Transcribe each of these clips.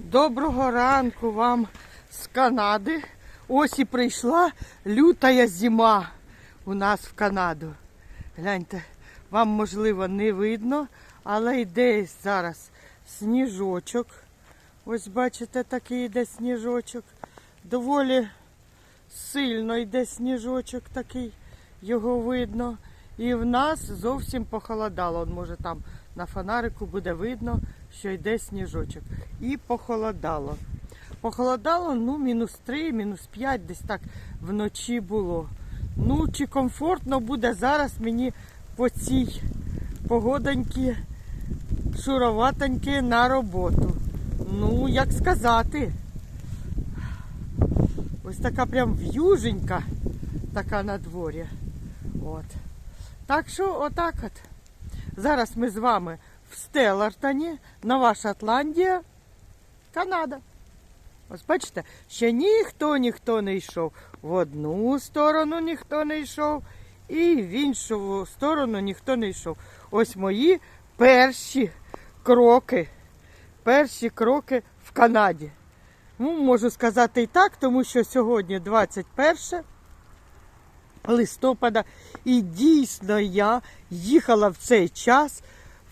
Доброго ранку вам з Канади. Ось і прийшла лютая зима у нас в Канаду. Гляньте, вам можливо не видно, але йде зараз сніжочок. Ось бачите, такий йде сніжочок. Доволі сильно йде сніжочок такий, його видно. І в нас зовсім похолодало. Може там на фонарику буде видно, що йде сніжочок. І похолодало. Похолодало, ну, мінус 3, мінус 5, десь так вночі було. Ну, чи комфортно буде зараз мені по цій погодоньки, шуроватоньки на роботу. Ну, як сказати. Ось така прям в'юженька така на дворі. От. Так що отак от. Зараз ми з вами в Стеллартоні, Нова Шотландія, Канада. Ось бачите, ще ніхто ніхто не йшов. В одну сторону ніхто не йшов, і в іншу сторону ніхто не йшов. Ось мої перші кроки. Перші кроки в Канаді. Ну, можу сказати і так, тому що сьогодні 21 листопада. І дійсно я їхала в цей час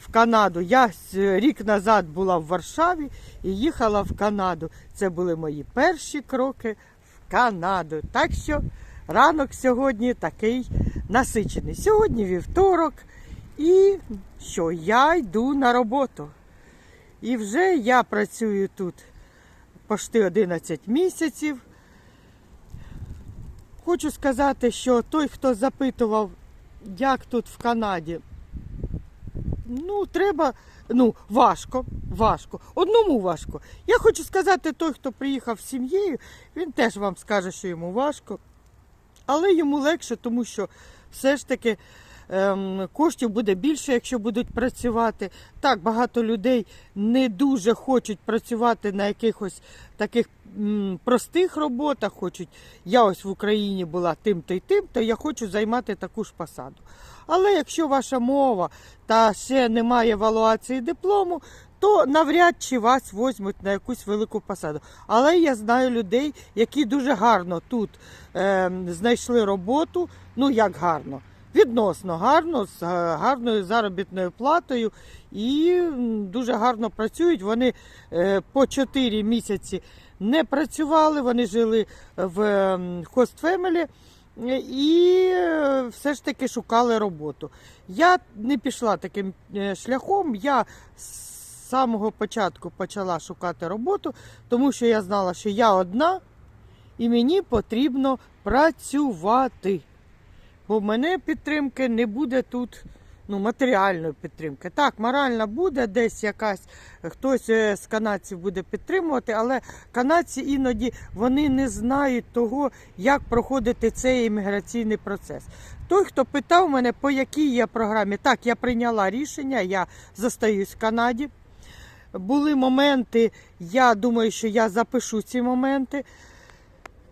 в Канаду. Я рік назад була в Варшаві і їхала в Канаду. Це були мої перші кроки в Канаду. Так що ранок сьогодні такий насичений. Сьогодні вівторок, і що я йду на роботу. І вже я працюю тут пошти 11 місяців. Хочу сказати, що той, хто запитував, як тут в Канаді, ну, треба, ну, важко, важко. Одному важко. Я хочу сказати, той, хто приїхав з сім'єю, він теж вам скаже, що йому важко. Але йому легше, тому що все ж таки коштів буде більше, якщо будуть працювати. Так, багато людей не дуже хочуть працювати на якихось таких простих роботах. Хочуть, я ось в Україні була тим-то й тим, то я хочу займати таку ж посаду. Але якщо ваша мова та ще немає евалуації диплому, то навряд чи вас візьмуть на якусь велику посаду. Але я знаю людей, які дуже гарно тут е, знайшли роботу. Ну як гарно? Відносно гарно, з е, гарною заробітною платою і дуже гарно працюють. Вони е, по 4 місяці не працювали, вони жили в ем, Host і е, все ж таки шукали роботу. Я не пішла таким шляхом. Я з самого початку почала шукати роботу, тому що я знала, що я одна і мені потрібно працювати. Бо в мене підтримки не буде тут. Ну, матеріальної підтримки. Так, моральна буде десь якась, хтось е, з канадців буде підтримувати, але канадці іноді вони не знають того, як проходити цей імміграційний процес. Той, хто питав мене, по якій я програмі, так, я прийняла рішення, я зостаюсь в Канаді. Були моменти, я думаю, що я запишу ці моменти,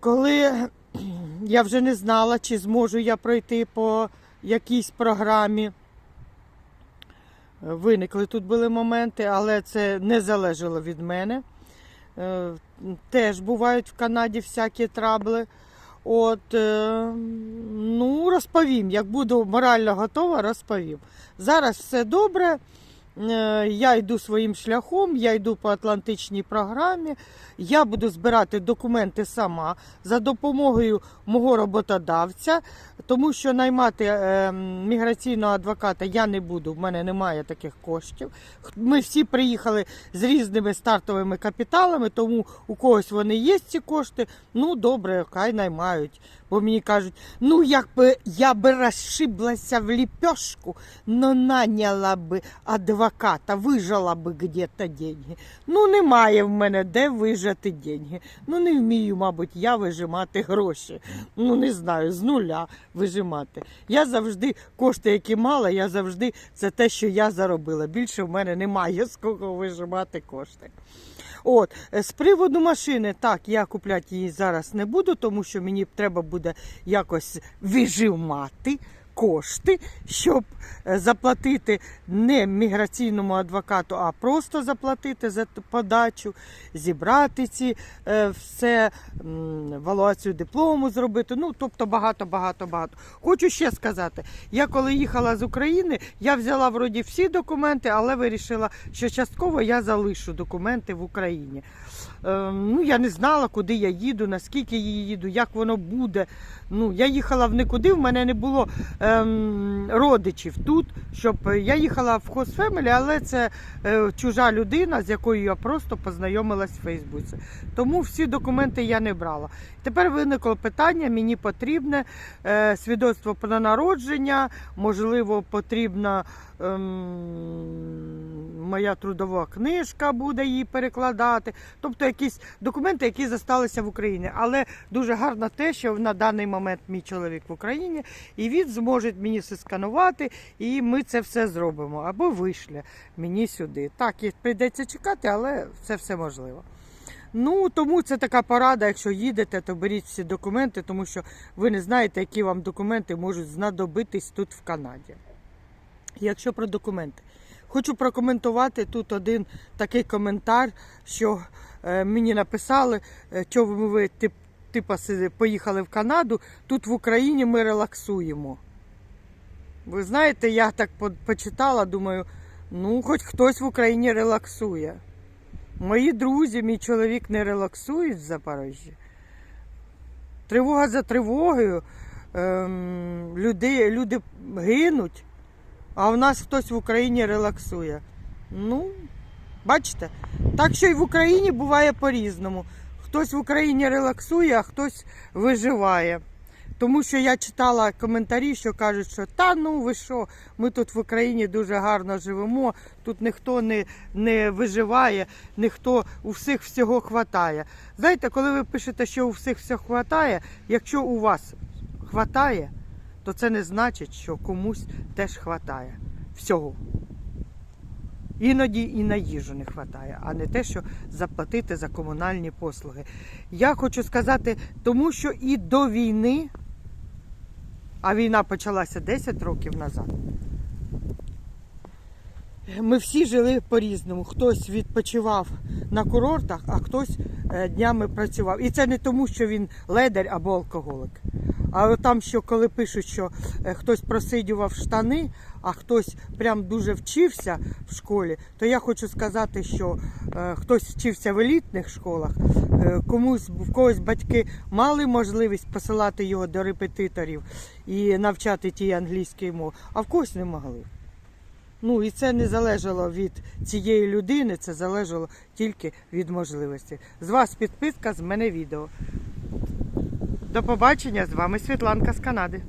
коли я вже не знала, чи зможу я пройти по якійсь програмі. Виникли тут були моменти, але це не залежало від мене. Е, Теж бувають в Канаді всякі трабли. От, е, ну, розповім. Як буду морально готова, розповім. Зараз все добре. Е, Я йду своїм шляхом, я йду по Атлантичній програмі. Я буду збирати документи сама за допомогою мого роботодавця, тому що наймати е, міграційного адвоката я не буду, в мене немає таких коштів. Ми всі приїхали з різними стартовими капіталами, тому у когось вони є ці кошти. Ну добре, хай наймають. Бо мені кажуть, ну якби я би розшиблася в ліпешку, но наняла би адвоката, вижала би где-то деньги. Ну, немає в мене де вижати деньги. Ну, не вмію, мабуть, я вижимати гроші. Ну, не знаю, з нуля вижимати. Я завжди кошти, які мала, я завжди це те, що я заробила. Більше в мене немає з кого вижимати кошти. От, е, з приводу машини, так, я купляти її зараз не буду, тому що мені треба буде якось вижимати кошти, щоб е, заплатити не міграційному адвокату, а просто заплатити за подачу, зібрати ці е, все, м, евалуацію диплому зробити. Ну, тобто багато, багато. Хочу ще сказати, я коли їхала з України, я взяла вроді всі документи, але вирішила, що частково я залишу документи в Україні. Е, ну, я не знала, куди я їду, наскільки я їду, як воно буде. Ну, я їхала в нікуди, в мене не було ем, родичів тут, щоб я їхала в Хосфемелі, але це е, чужа людина, з якою я просто познайомилась в Фейсбуці. Тому всі документи я не брала. Тепер виникло питання: мені потрібне е, свідоцтво про народження, можливо, потрібна ем, моя трудова книжка буде її перекладати. Тобто якісь документи, які зосталися в Україні. Але дуже гарно те, що на даний момент мій чоловік в Україні, і він зможе мені все сканувати, і ми це все зробимо. Або вишле мені сюди. Так, і прийдеться чекати, але це все можливо. Ну, тому це така порада, якщо їдете, то беріть всі документи, тому що ви не знаєте, які вам документи можуть знадобитись тут в Канаді. Якщо про документи. Хочу прокоментувати тут один такий коментар, що е, мені написали, е, чого ви тип, типа поїхали в Канаду, тут в Україні ми релаксуємо. Ви знаєте, я так по- почитала, думаю, ну, хоч хтось в Україні релаксує. Мої друзі, мій чоловік не релаксують в Запорожжі. Тривога за тривогою. Ем, люди, люди гинуть, а в нас хтось в Україні релаксує. Ну, бачите? Так що і в Україні буває по-різному. Хтось в Україні релаксує, а хтось виживає. Тому що я читала коментарі, що кажуть, що та ну ви що, ми тут в Україні дуже гарно живемо, тут ніхто не, не виживає, ніхто у всіх всього хватає. Знаєте, коли ви пишете, що у всіх все хватає, якщо у вас хватає, то це не значить, що комусь теж хватає всього. Іноді і на їжу не вистачає, а не те, що заплатити за комунальні послуги. Я хочу сказати, тому що і до війни, а війна почалася 10 років назад. Ми всі жили по-різному. Хтось відпочивав на курортах, а хтось е, днями працював. І це не тому, що він ледар або алкоголик. А там, що коли пишуть, що е, хтось просидював штани, а хтось прям дуже вчився в школі, то я хочу сказати, що е, хтось вчився в елітних школах, е, комусь в когось батьки мали можливість посилати його до репетиторів і навчати тій англійській мові, а в когось не могли. Ну і це не залежало від цієї людини, це залежало тільки від можливості. З вас підписка, з мене відео. До побачення з вами Світланка з Канади.